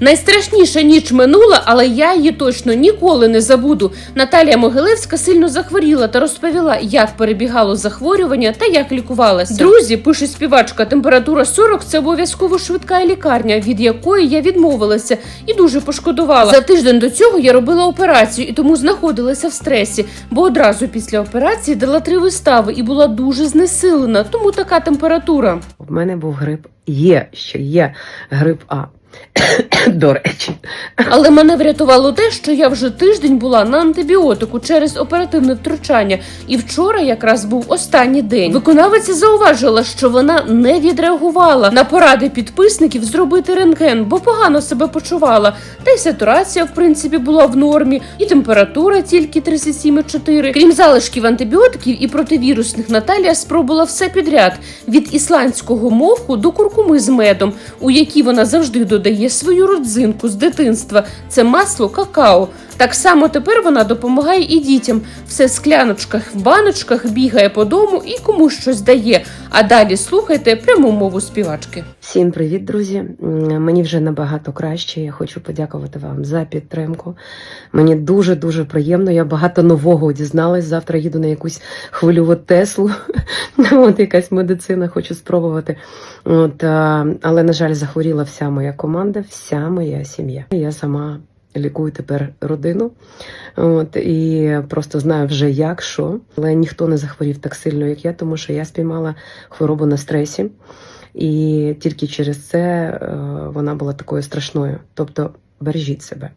Найстрашніша ніч минула, але я її точно ніколи не забуду. Наталія Могилевська сильно захворіла та розповіла, як перебігало захворювання та як лікувалася. Друзі, пише співачка, температура 40 – це обов'язково швидка лікарня, від якої я відмовилася і дуже пошкодувала. За тиждень до цього я робила операцію і тому знаходилася в стресі, бо одразу після операції дала три вистави і була дуже знесилена, тому така температура. В мене був грип. Є ще є грип А. До речі, Але мене врятувало те, що я вже тиждень була на антибіотику через оперативне втручання, і вчора якраз був останній день. Виконавиця зауважила, що вона не відреагувала на поради підписників зробити рентген, бо погано себе почувала. Та й сатурація, в принципі, була в нормі, і температура тільки 37,4. Крім залишків антибіотиків і противірусних, Наталія спробувала все підряд від ісландського моху до куркуми з медом, у якій вона завжди додає свою родзинку з дитинства. Це масло какао. Так само тепер вона допомагає і дітям. Все в скляночках, в баночках бігає по дому і комусь щось дає. А далі слухайте пряму мову співачки. всім привіт, друзі. Мені вже набагато краще. Я хочу подякувати вам за підтримку. Мені дуже дуже приємно. Я багато нового дізналась. Завтра їду на якусь хвильову Теслу. От якась медицина хочу спробувати. От, але, на жаль, захворіла вся моя команда, вся моя сім'я. Я сама лікую тепер родину. От, і просто знаю вже як що. Але ніхто не захворів так сильно, як я, тому що я спіймала хворобу на стресі. І тільки через це е, вона була такою страшною. Тобто бережіть себе.